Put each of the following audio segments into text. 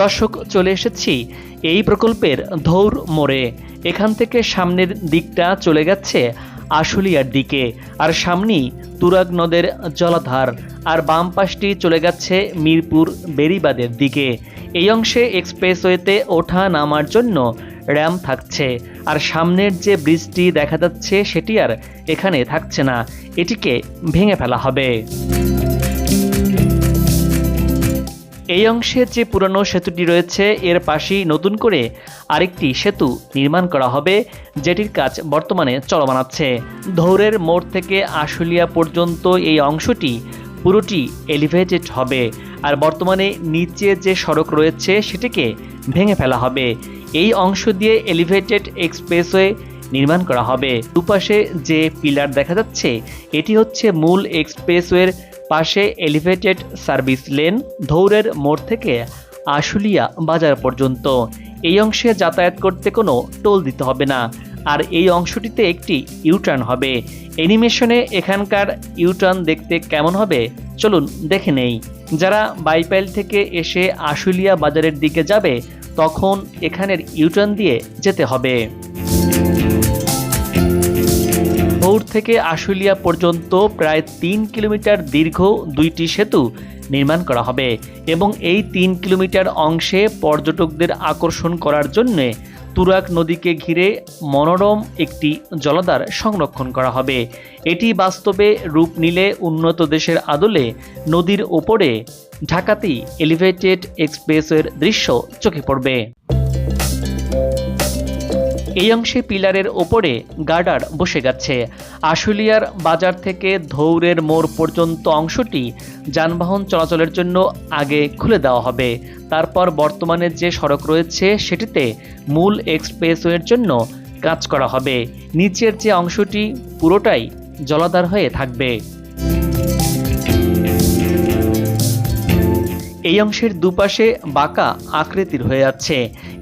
দর্শক, চলে এসেছি এই প্রকল্পের ধৌর মোড়ে। এখান থেকে সামনের দিকটা চলে গেছে আশুলিয়ার দিকে, আর সামনেই তুরাগ নদের জলাধার, আর বাম পাশটি চলে গেছে মিরপুর বেরিবাদের দিকে। এই অংশে এক্সপ্রেসওয়েতে ওঠা নামার জন্য র্যাম থাকছে, আর সামনের যে ব্রিজটি দেখা যাচ্ছে সেটি আর এখানে থাকছে না, এটিকে ভেঙে ফেলা হবে। এই অংশের যে পুরনো সেতুটি রয়েছে, এর পাশেই নতুন করে আরেকটি সেতু নির্মাণ করা হবে, যেটির কাজ বর্তমানে চলমান আছে। ধৌরের মোড় থেকে আশুলিয়া পর্যন্ত এই অংশটি পুরোটি এলিভেটেড হবে, আর বর্তমানে নিচে যে সড়ক রয়েছে, সেটিকে ভেঙে ফেলা হবে। এই অংশ দিয়ে এলিভেটেড এক্সপ্রেসওয়ে নির্মাণ করা হবে। দুপাশে যে পিলার দেখা যাচ্ছে, এটি হচ্ছে মূল এক্সপ্রেসওয়ের পাশে এলিভেটেড সার্ভিস লেন ধৌরের মোড় থেকে আশুলিয়া বাজার পর্যন্ত। এই অংশে যাতায়াত করতে কোনো টোল দিতে হবে না। আর এই অংশটিতে একটি ইউটার্ন হবে। অ্যানিমেশনে এখানকার ইউটার্ন দেখতে কেমন হবে? চলুন দেখে নেই। যারা বাইপাইল থেকে এসে আশুলিয়া বাজারের দিকে যাবে, তখন এখানের ইউটার্ন দিয়ে যেতে হবে। ভোর থেকে আশুলিয়া পর্যন্ত প্রায় তিন কিলোমিটার দীর্ঘ দুইটি সেতু নির্মাণ করা হবে এবং এই তিন কিলোমিটার অংশে পর্যটকদের আকর্ষণ করার জন্য তুরাগ নদীকে ঘিরে মনোরম একটি জলাধার সংরক্ষণ করা হবে। এটি বাস্তবে রূপ নিলে উন্নত দেশের আদলে নদীর ওপরে ঢাকাতেই এলিভেটেড এক্সপ্রেসের দৃশ্য চোখে পড়বে। এই অংশে পিলারের ওপরে গার্ডার বসে গেছে। আশুলিয়ার বাজার থেকে ধৌরের মোড় পর্যন্ত অংশটি যানবাহন চলাচলের জন্য আগে খুলে দেওয়া হবে। তারপর বর্তমানে যে সড়ক রয়েছে, সেটিতে মূল এক্সপ্রেসওয়ের জন্য কাজ করা হবে। নিচের যে অংশটি, পুরোটাই জলাধার হয়ে থাকবে। এই অংশের দুপাশে বাঁকা আকৃতির হয়ে আছে।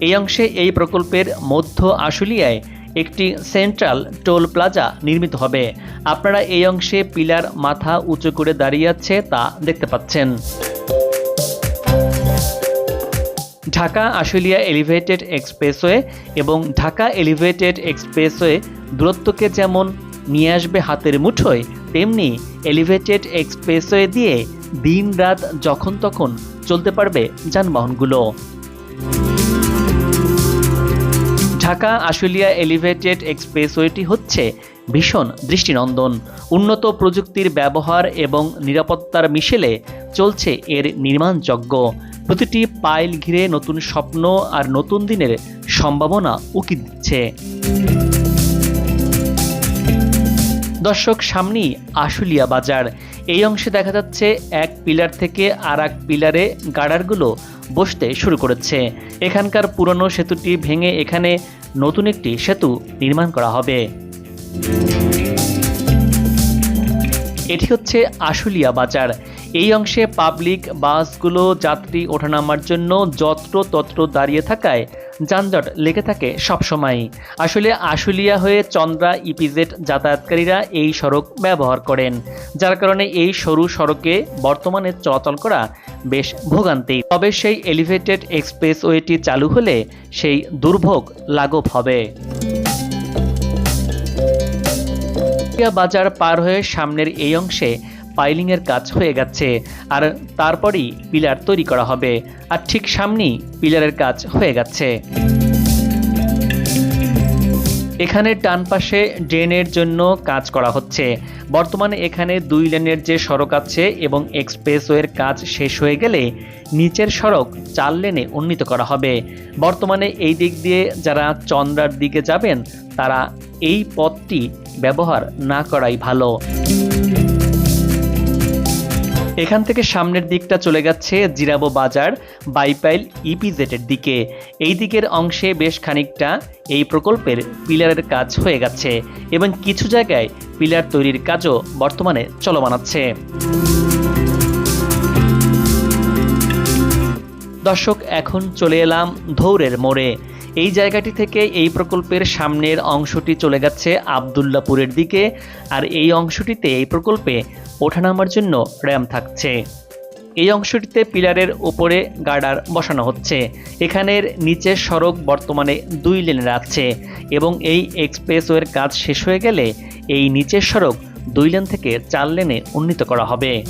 এই অংশে এই প্রকল্পের মধ্য আশুলিয়ায় একটি সেন্ট্রাল টোল প্লাজা নির্মিত হবে। আপনারা এই অংশে পিলার মাথা উঁচু করে দাঁড়িয়ে আছে তা দেখতে পাচ্ছেন। ঢাকা আশুলিয়া এলিভেটেড এক্সপ্রেসওয়ে এবং ঢাকা এলিভেটেড এক্সপ্রেসওয়ে দূরত্বকে যেমন নিয়ে আসবে হাতের মুঠোয়, তেমনি এলিভেটেড এক্সপ্রেসওয়ে দিয়ে দিন রাত যখন তখন চলতে পারবে যানবাহনগুলো। ঢাকা আশুলিয়া এলিভেটেড এক্সপ্রেসওয়েটি হচ্ছে ভীষণ দৃষ্টিনন্দন। উন্নত প্রযুক্তির ব্যবহার এবং নিরাপত্তার মিশেলে চলছে এর নির্মাণযজ্ঞ। প্রতিটি পাইল ঘিরে নতুন স্বপ্ন আর নতুন দিনের সম্ভাবনা উকি দিচ্ছে। দর্শক, সামনেই আশুলিয়া বাজার। এই অংশে দেখা যাচ্ছে এক পিলার থেকে আর এক পিলারে গার্ডারগুলো বসতে শুরু করেছে। এখানকার পুরনো সেতুটি ভেঙে এখানে নতুন একটি সেতু নির্মাণ করা হবে। এটি হচ্ছে আশুলিয়া বাজার। এই অংশে পাবলিক বাসগুলো, যাত্রী ওঠানামার জন্য যত্র তত্র দাঁড়িয়ে থাকায় যানজট লেগে থাকে সবসময় আসলে আশুলিয়া হয়ে চন্দ্রা ইপিজেড যাতায়াতকারীরা এই সড়ক ব্যবহার করেন। যার কারণে এই সরু সড়কে বর্তমানে চলাচল করা বেশ ভোগান্তি তবে সেই এলিভেটেড এক্সপ্রেসওয়েটি চালু হলে সেই দুর্ভোগ লাঘব হবে। বাজার পার হয়ে সামনের এই অংশে পাইলিংয়ের কাজ হয়ে গেছে। আর তারপরই পিলার তৈরি করা হবে। আর ঠিক সামনেই পিলারের কাজ হয়ে গেছে। এখানে ডান পাশে ড্রেনের জন্য কাজ করা হচ্ছে। বর্তমানে এখানে দুই লেনের যে সড়ক আছে এবং এক্সপ্রেসওয়ের কাজ শেষ হয়ে গেলে নিচের সড়ক চার লেনে উন্নীত করা হবে। বর্তমানে এই দিক দিয়ে যারা চন্দ্রার দিকে যাবেন, তারা এই পথটি ব্যবহার না করাই ভালো। এখান থেকে সামনের দিকটা চলে যাচ্ছে জিরাবো বাজার, বাইপাইল ইপিজেটের দিকে। এই দিকের অংশে বেশ খানিকটা এই প্রকল্পের পিলারের কাজ হয়ে গেছে এবং কিছু জায়গায় পিলার তৈরির কাজও বর্তমানে চলমান আছে। দর্শক, এখন চলে এলাম ধৌরের মোড়ে। এই জায়গাটি থেকে এই প্রকল্পের সামনের অংশটি চলে গেছে আবদুল্লাপুরের দিকে। আর এই অংশটিতে এই প্রকল্পে ওঠানামার জন্য র্যাম থাকছে। এই অংশটিতে পিলারের ওপরে গার্ডার বসানো হচ্ছে। এখানের নিচের সড়ক বর্তমানে দুই লেনের আছে এবং এই এক্সপ্রেসওয়ের কাজ শেষ হয়ে গেলে এই নিচের সড়ক দুই লেন থেকে চার লেনে উন্নীত করা হবে।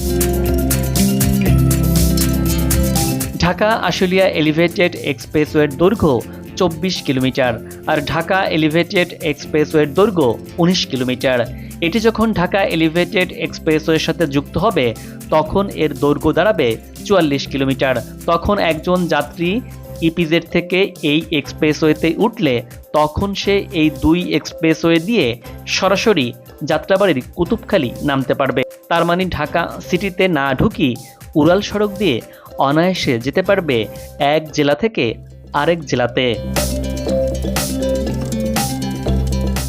ঢাকা আশুলিয়া এলিভেটেড এক্সপ্রেসওয়ের দৈর্ঘ্য চব্বিশ কিলোমিটার আর ঢাকা এলিভেটেড এক্সপ্রেসওয়ের দৈর্ঘ্য উনিশ কিলোমিটার। এটি যখন ঢাকা এলিভেটেড এক্সপ্রেসওয়ের সাথে যুক্ত হবে, তখন এর দৈর্ঘ্য দাঁড়াবে চুয়াল্লিশ কিলোমিটার। তখন একজন যাত্রী ইপিজেড থেকে এই এক্সপ্রেসওয়েতে উঠলে, তখন সে এই দুই এক্সপ্রেসওয়ে দিয়ে সরাসরি যাত্রাবাড়ির কুতুবখালি নামতে পারবে। তার মানে ঢাকা সিটিতে না ঢুকি উড়াল সড়ক দিয়ে অনায়াসে যেতে পারবে এক জেলা থেকে আরেক জেলাতে।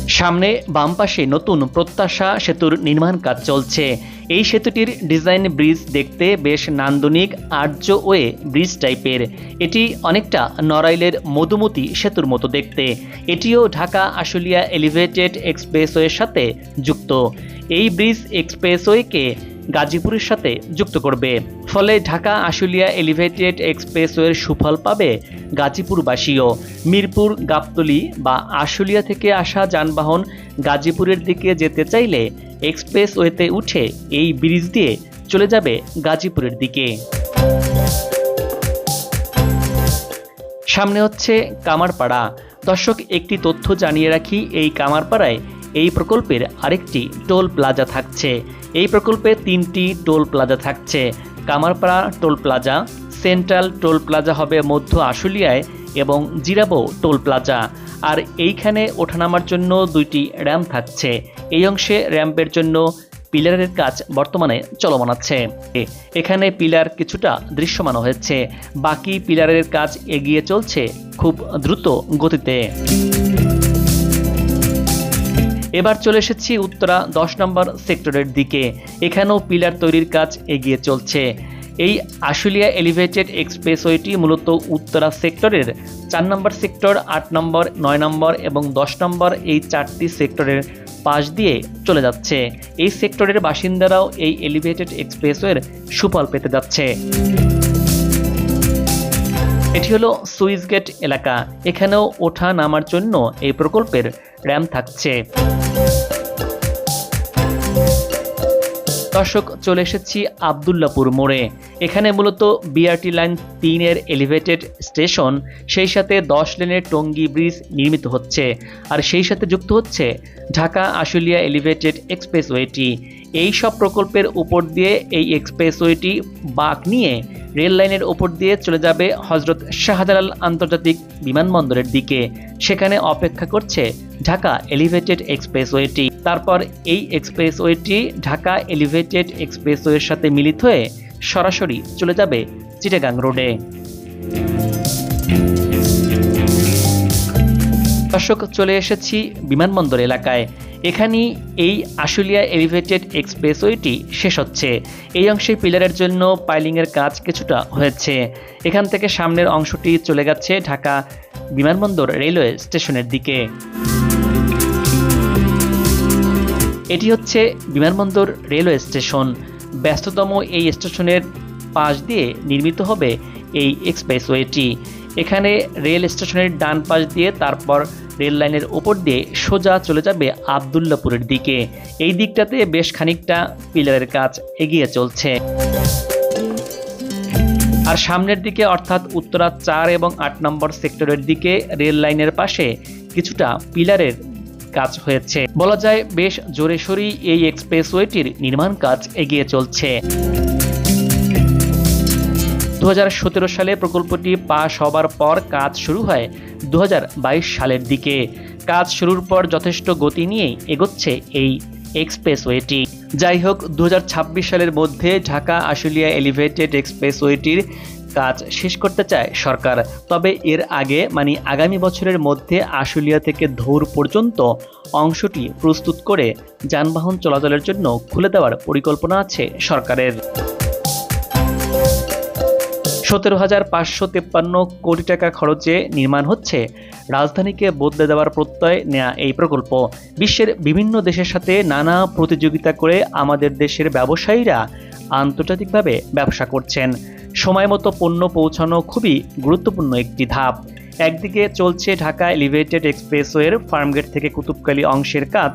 সামনে বাম পাশে নতুন প্রত্যাশা সেতুর নির্মাণ কাজ চলছে। এই সেতুটির ডিজাইন ব্রিজ দেখতে বেশ নান্দনিক, আর্য ওয়ে ব্রিজ টাইপের। এটি অনেকটা নড়াইলের মধুমতি সেতুর মতো দেখতে। এটিও ঢাকা আশুলিয়া এলিভেটেড এক্সপ্রেসওয়ের সাথে যুক্ত। এই ব্রিজ এক্সপ্রেসওয়েকে গাজীপুরের সাথে যুক্ত করবে। ফলে ঢাকা আশুলিয়া এলিভেটেড এক্সপ্রেসওয়ের সুফল পাবে গাজীপুরবাসীও। মিরপুর, গাবতলি বা আশুলিয়া থেকে আসা যানবাহন গাজীপুরের দিকে যেতে চাইলে এক্সপ্রেসওয়েতে উঠে এই ব্রিজ দিয়ে চলে যাবে গাজীপুরের দিকে। সামনে হচ্ছে কামারপাড়া। দর্শক, একটি তথ্য জানিয়ে রাখি, এই কামারপাড়ায় এই প্রকল্পের আরেকটি টোল প্লাজা থাকছে। এই প্রকল্পে তিনটি টোল প্লাজা থাকছে। Kamarpara toll plaza, central toll plaza হবে মধ্য আশুলিয়ায় এবং জিরাবো টোল প্লাজা। আর এইখানে ওঠানামার জন্য দুইটি র্যাম্প থাকছে। এই অংশে র্যাম্পের জন্য পিলারের কাজ বর্তমানে চলমান আছে। এখানে পিলার কিছুটা দৃশ্যমান হয়েছে। বাকি পিলারের কাজ এগিয়ে চলছে খুব দ্রুত গতিতে। এবার চলে এসেছি উত্তরা দশ নম্বর সেক্টরের দিকে। এখানেও পিলার তৈরির কাজ এগিয়ে চলছে। এই আশুলিয়া এলিভেটেড এক্সপ্রেসওয়েটি মূলত উত্তরা সেক্টরের চার নম্বর সেক্টর, আট নম্বর, নয় নম্বর এবং দশ নম্বর এই চারটি সেক্টরের পাশ দিয়ে চলে যাচ্ছে। এই সেক্টরের বাসিন্দারাও এই এলিভেটেড এক্সপ্রেসওয়ের সুফল পেতে যাচ্ছে। এটি হলো সুইস গেট এলাকা। এখানেও ওঠা নামার জন্য এই প্রকল্পের র্যাম থাকছে। দর্শক, চলে এসেছি আবদুল্লাপুর মোড়ে। এখানে মূলত বিআরটি লাইন তিনের এলিভেটেড স্টেশন সেই সাথে দশ লেনের টঙ্গী ব্রিজ নির্মিত হচ্ছে। আর সেই সাথে যুক্ত হচ্ছে ঢাকা আশুলিয়া এলিভেটেড এক্সপ্রেসওয়েটি এই সব প্রকল্পের উপর দিয়ে এই এক্সপ্রেসওয়েটি বাঁক নিয়ে রেল লাইনের ওপর দিয়ে চলে যাবে হজরত শাহজালাল আন্তর্জাতিক বিমানবন্দরের দিকে। সেখানে অপেক্ষা করছে ঢাকা এলিভেটেড এক্সপ্রেসওয়েটি তারপর এই এক্সপ্রেসওয়েটি ঢাকা এলিভেটেড এক্সপ্রেসওয়ের সাথে মিলিত হয়ে সরাসরি চলে যাবে চিটাগাং রোডে। দর্শক, চলে এসেছি বিমানবন্দর এলাকায়। এখানেই এই আশুলিয়া এলিভেটেড এক্সপ্রেসওয়েটি শেষ হচ্ছে। এই অংশে পিলারের জন্য পাইলিংয়ের কাজ কিছুটা হয়েছে। এখান থেকে সামনের অংশটি চলে গেছে ঢাকা বিমানবন্দর রেলওয়ে স্টেশনের দিকে। এটি হচ্ছে বিমানবন্দর রেলওয়ে স্টেশন। ব্যস্ততম এই স্টেশনের পাশ দিয়ে নির্মিত হবে এই এক্সপ্রেসওয়েটি। এখানে রেল স্টেশনের ডান পাশ দিয়ে তারপর রেল লাইনের ওপর দিয়ে সোজা চলে যাবে আবদুল্লাপুরের দিকে। এই দিকটাতে বেশ খানিকটা পিলারের কাজ এগিয়ে চলছে। আর সামনের দিকে অর্থাৎ উত্তরা চার এবং আট নম্বর সেক্টরের দিকে রেল লাইনের পাশে কিছুটা পিলারের কাজ হয়েছে। বলা যায় বেশ জোরে সোরেই এই এক্সপ্রেসওয়েটির নির্মাণ কাজ এগিয়ে চলছে। দু হাজার সতেরো সালে প্রকল্পটি পাশ হবার পর কাজ শুরু হয় দু হাজার বাইশ সালের দিকে। কাজ শুরুর পর যথেষ্ট গতি নিয়েই এগোচ্ছে এই এক্সপ্রেসওয়েটি। যাই হোক দু হাজার ছাব্বিশ সালের মধ্যে ঢাকা আশুলিয়া এলিভেটেড এক্সপ্রেসওয়েটির কাজ শেষ করতে চায় সরকার। তবে এর আগে মানে আগামী বছরের মধ্যে আশুলিয়া থেকে ধৌর পর্যন্ত অংশটি প্রস্তুত করে যানবাহন চলাচলের জন্য খুলে দেওয়ার পরিকল্পনা আছে সরকারের। সতেরো হাজার পাঁচশো তেপ্পান্ন কোটি টাকা খরচে নির্মাণ হচ্ছে। রাজধানীকে বদলে দেওয়ার প্রত্যয় নেয়া এই প্রকল্প। বিশ্বের বিভিন্ন দেশের সাথে নানা প্রতিযোগিতা করে আমাদের দেশের ব্যবসায়ীরা আন্তর্জাতিকভাবে ব্যবসা করছেন। সময় মতো পণ্য পৌঁছানো খুবই গুরুত্বপূর্ণ একটি ধাপ। একদিকে চলছে ঢাকা এলিভেটেড এক্সপ্রেসওয়ের ফার্মগেট থেকে কুতুবকালী অংশের কাজ।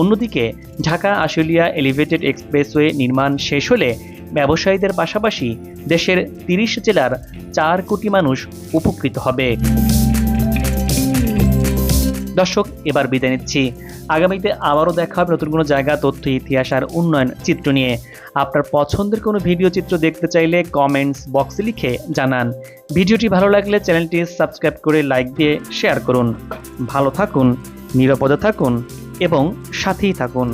অন্যদিকে ঢাকা আশুলিয়া এলিভেটেড এক্সপ্রেসওয়ে নির্মাণ শেষ হলে ব্যবসায়ীদের পাশাপাশি দেশের তিরিশ জেলার চার কোটি মানুষ উপকৃত হবে। দর্শক, এবার বিদায় নিচ্ছি। আগামীতে আবারও দেখা হবে নতুন কোনো জায়গা, তথ্য, ইতিহাস আর উন্নয়ন চিত্র নিয়ে। আপনার পছন্দের কোনো ভিডিও চিত্র দেখতে চাইলে কমেন্টস বক্সে লিখে জানান। ভিডিওটি ভালো লাগলে চ্যানেলটি সাবস্ক্রাইব করে লাইক দিয়ে শেয়ার করুন। ভালো থাকুন, নিরাপদে থাকুন এবং সাথেই থাকুন।